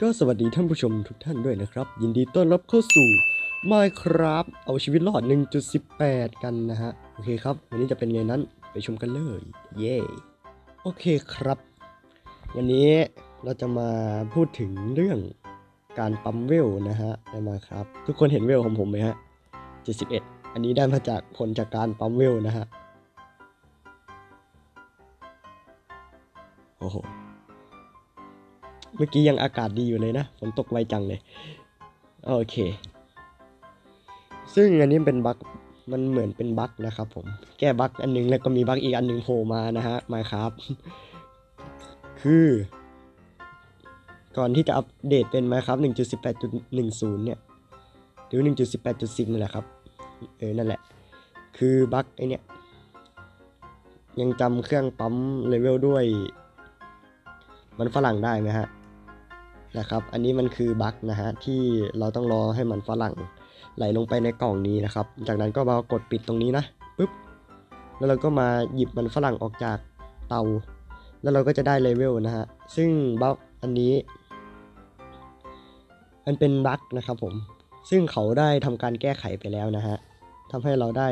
ก็สวัสดีท่านผู้ชมทุกท่านด้วยนะครับ ยินดีต้อนรับเข้าสู่ Minecraft เอาชีวิตรอด 1.18 กันนะฮะ โอเคครับ วันนี้จะเป็นไงนั้นไปชมกันเลย เย้โอเคครับ วันนี้เราจะมาพูดถึงเรื่องการปั๊มเวลนะฮะในมาครับ ทุกคนเห็นเวลของผมไหมฮะ 71 อันนี้ได้มาจากผลจากการปั๊มเวลนะฮะ โอ้โห เมื่อกี้ยังอากาศดีอยู่เลยนะ ฝนตกไวจังเลย โอเค ซึ่งอันนี้เป็นบั๊กมันเหมือนเป็นบั๊กนะครับผม แก้บั๊กอันนึงแล้วก็มีบั๊กอีกอันหนึงโผล่มานะฮะมาครับ คือ ก่อนที่จะอัปเดตเป็น Minecraft 1.18.10 เนี่ย หรือ 1.18.10นี่นแหละครับ เออ นั่นแหละ คือบั๊กไอเนี่ย ยังจำเครื่องปั๊มเลเวลด้วย มันฝรั่งได้ไหมฮะ นะครับ อันนี้มันคือบั๊กนะฮะที่เราต้องรอให้มันฝรั่งไหลลงไปในกล่องนี้นะครับ จากนั้นก็มากดปิดตรงนี้นะปุ๊บแล้วเราก็มาหยิบมันฝรั่งออกจากเตา แล้วเราก็จะได้เลเวลนะฮะซึ่งบั๊กอันนี้มันเป็นบั๊กนะครับผมซึ่งเขาได้ทำการแก้ไขไปแล้วนะฮะทำให้เราได้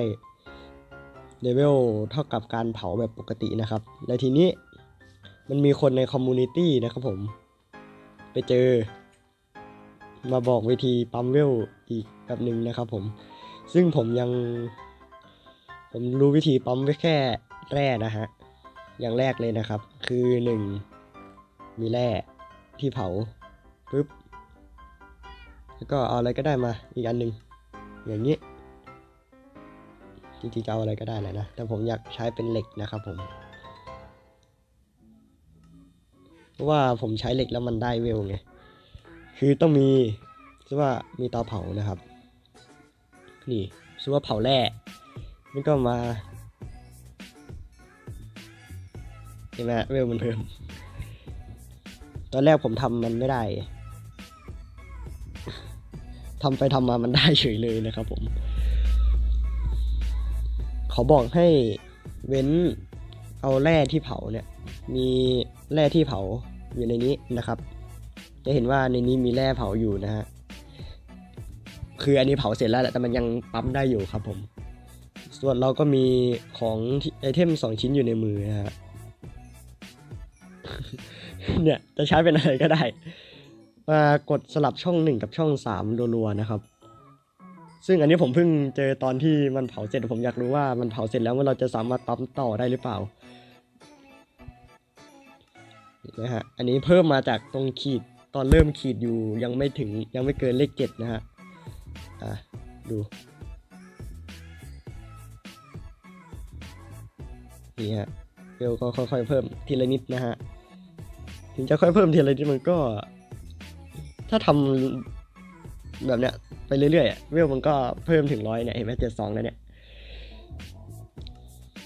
เลเวลเท่ากับการเผาแบบปกตินะครับ และทีนี้มันมีคนในคอมมูนิตี้นะครับผม ไปเจอ มาบอกวิธีปั๊มเวลอีกแบบหนึ่งนะครับผม ซึ่งผมยัง ผมรู้วิธีปั๊มไว้แค่แร่นะฮะ อย่างแรกเลยนะครับ คือ1มีแร่ที่เผาปุ๊บแล้วก็เอาอะไรก็ได้มาอีกอันหนึ่งอย่างนี้จริงๆจะเอาอะไรก็ได้แหละนะ แต่ผมอยากใช้เป็นเหล็กนะครับผม เพราะว่าผมใช้เหล็กแล้วมันได้เวลไง คือต้องมีชื่อว่ามีเตาเผานะครับ นี่ชื่อว่าเผาแร่นี่ก็มาเห็นไหมเวลมันเพิ่ม ตอนแรกผมทำมันไม่ได้ทำไปทำมามันได้เฉยเลยนะครับผมขาบอกให้เว้น เอาแร่ที่เผาเนี่ยมีแร่ที่เผาอยู่ในนี้นะครับ จะเห็นว่าในนี้มีแร่เผาอยู่นะฮะคืออันนี้เผาเสร็จแล้วแหละแต่มันยังปั๊มได้อยู่ครับผม ส่วนเราก็มีของไอเทมสองชิ้นอยู่ในมือนะฮะเนี่ยจะใช้เป็นอะไรก็ได้มากดสลับช่องหนึ่งกับช่องสามรัวๆนะครับ ซึ่งอันนี้ผมเพิ่งเจอตอนที่มันเผาเสร็จผมอยากรู้ว่ามันเผาเสร็จแล้วว่าเราจะสามารถปั๊มต่อได้หรือเปล่านะฮะอันนี้เพิ่มมาจากตรงขีดตอนเริ่มขีดอยู่ยังไม่ถึงยังไม่เกินเลขเจ็ดนะฮะอะดูนี่ฮะเวลก็ค่อยๆเพิ่มทีละนิดนะฮะถึงจะค่อยเพิ่มทีละนิดมันก็ ถ้าทำแบบเนี้ย ไปเรื่อยๆอะเวลมันก็เพิ่มถึงร้อยเนี่ย เห็นไหมเจ็ดสองแล้วเนี่ย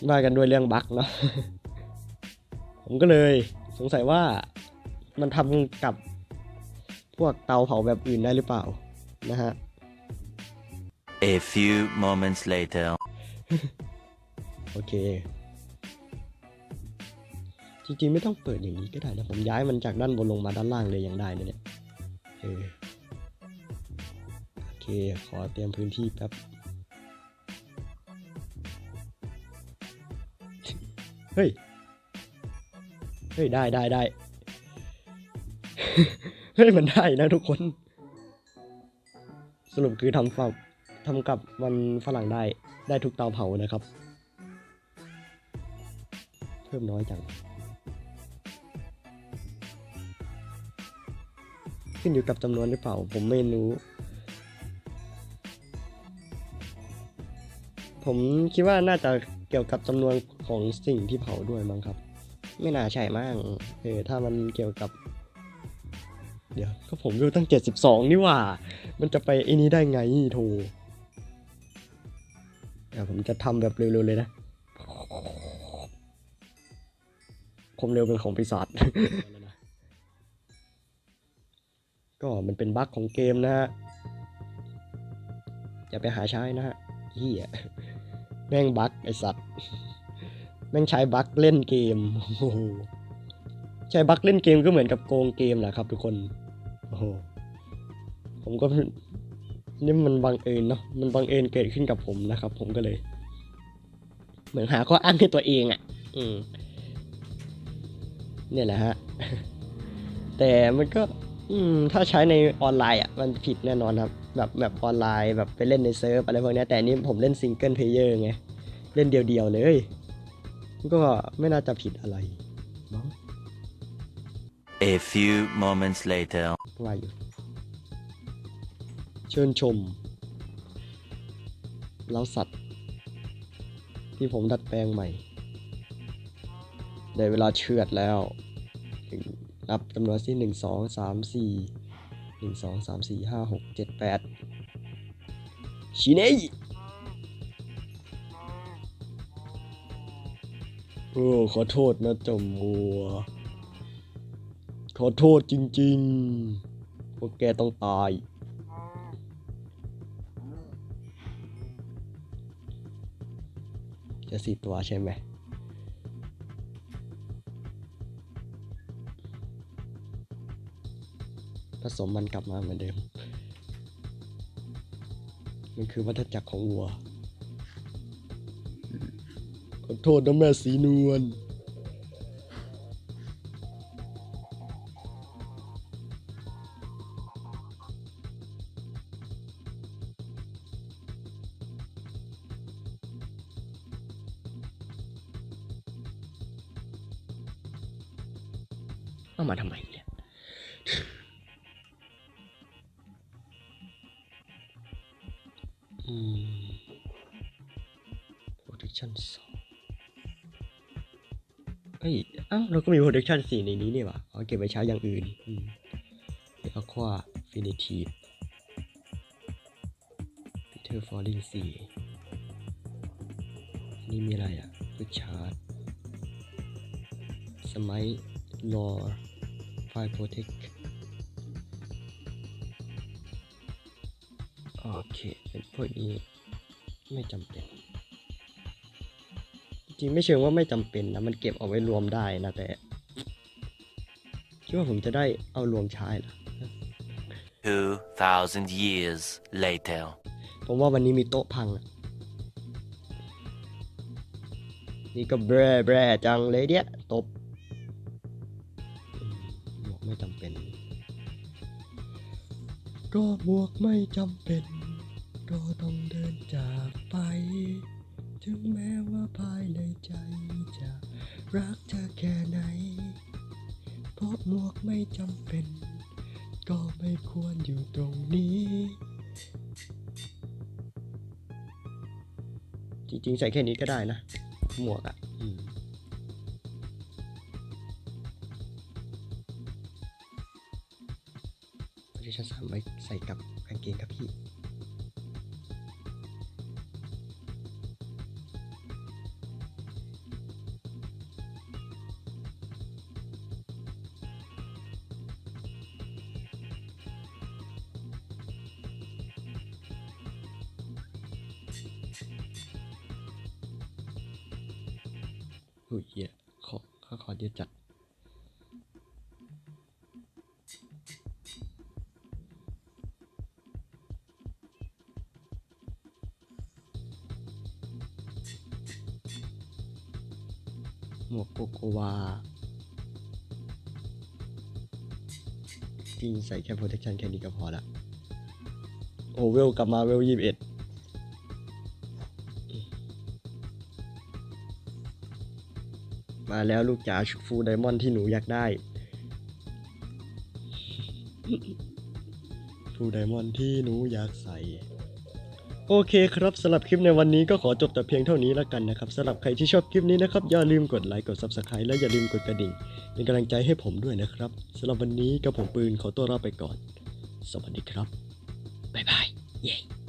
ว่ากันด้วยเรื่องบั๊กเนาะผมก็เลยสงสัยว่ามันทำกับพวกเตาเผาแบบอื่นได้หรือเปล่านะฮะ A few moments later. โอเค จริงๆไม่ต้องเปิดอย่างนี้ก็ได้นะ ผมย้ายมันจากด้านบนลงมาด้านล่างเลยยังได้นะเนี่ยเออโอ เค ขอเตรียมพื้นที่แป๊บ เฮ้ย เฮ้ย ได้ได้ได้ เฮ้ย มันได้นะทุกคน สรุปคือทำฝับทำกับมันฝรั่งได้ ได้ทุกเตาเผานะครับ เพิ่มน้อยจังขึ้นอยู่กับจำนวนหรือเปล่า ผมไม่รู้ ผมคิดว่าน่าจะเกี่ยวกับจำนวนของสิ่งที่เผาด้วยมั้งครับ ไม่น่าใช่มั้งเออถ้ามันเกี่ยวกับ เดี๋ยวก็ผมดูตั้ง 72 นี่ว่า มันจะไปไอ้นี้ได้ไงโทเดี๋ยวผมจะทำแบบเร็วๆเลยนะความเร็วเป็นของปีศาจก็มันเป็นบั๊กของเกมนะฮะอย่าไปหาใช้นะฮะเฮีย แม่งบั๊กไอสัตว์ แม่งใช้บั๊กเล่นเกมโอ้โหใช้บั๊กเล่นเกมก็เหมือนกับโกงเกมแหละครับ ทุกคนโอ้โหผมก็นี่มันบังเอิญเนาะมันบังเอิญเกิดขึ้นกับผมนะครับ ผมก็เลย เหมือนหาข้ออ้างให้ตัวเองอะ่ะ อืม เนี่ยแหละฮะ แต่มันก็ อืม ถ้าใช้ในออนไลน์อะ มันผิดแน่นอนครับ แบบแบบออนไลน์แบบไปเล่นในเซิร์ฟอะไรพวกเนี้ยแต่อันนี้ผมเล่นซิงเกิลเพลเยอร์ไง เล่นเดียวๆเลย ก็ไม่น่าจะผิดอะไรมั้ง A few moments later. ว่าอยู่เชิญชมเล้าสัตว์ ที่ผมดัดแปลงใหม่ ได้เวลาเชือดแล้ว นับจำนวนที่หนึ่งสองสามสี่ หนึ่งสองสามสี่ห้าหกเจ็ดแปดชิเน่โอ้ขอโทษนะเจามัว ขอโทษจริงๆ พวกแกต้องตาย จะสี่ตัวใช่ไหม ผสมมันกลับมาเหมือนเดิม มันคือวัฏจักรของวัว ขอโทษนะแม่สีนวล เอามาทำไมเนี่ย เอ้ยเอ้าเราก็มี protection สี่ในนี้นี่หว่าเอาเก็บไว้ใช้อย่างอื่นอืม aqua finitive peter falling สี่นี่มีอะไรอะ quick charge สมัยรอไฟโปรเทคโอเค เป็นพวกนี้ไม่จำเป็น จริงไม่เชิงว่าไม่จำเป็นนะมันเก็บเอาไว้รวมได้นะแต่คิดว่าผมจะได้เอารวมใช้เหรอ2,000 years later. ผมว่าวันนี้มีโต๊ะพังอะนี่ก็แบร่แบร่จังเลยเนี่ยตบอืมหมวกไม่จำเป็น ก็หมวกไม่จำเป็น ก็ต้องเดินจากไป ถึงแม้ว่าภายในใจจะรักเธอแค่ไหน เพราะหมวกไม่จำเป็น ก็ไม่ควรอยู่ตรงนี้ จริงๆ ใส่แค่นี้ก็ได้นะ หมวกอะ่ะอืมที่ฉันสามไว้ใส่กับกางเกงครับพี่ อุ้ยเหี้ยขอขอขอเดียวจัดหมวกโกโกวาจริงใส่แค่ protection แค่นี้ก็พอละ โอเวลกลับมาเวลยี่สิบเอ็ด มาแล้วลูกจ๋าชุดฟูไดมอนด์ที่หนูอยากได้ ฟูไดมอนด์ที่หนูอยากใส่โอเคครับสำหรับคลิปในวันนี้ก็ขอจบแต่เพียงเท่านี้แล้วกันนะครับสำหรับใครที่ชอบคลิปนี้นะครับ อย่าลืมกดไลค์กด Subscribe และอย่าลืมกดกระดิ่ง เป็นกำลังใจให้ผมด้วยนะครับสำหรับวันนี้กับผมปืนขอตัวลาไปก่อน สวัสดีครับ บ๊ายบาย เย้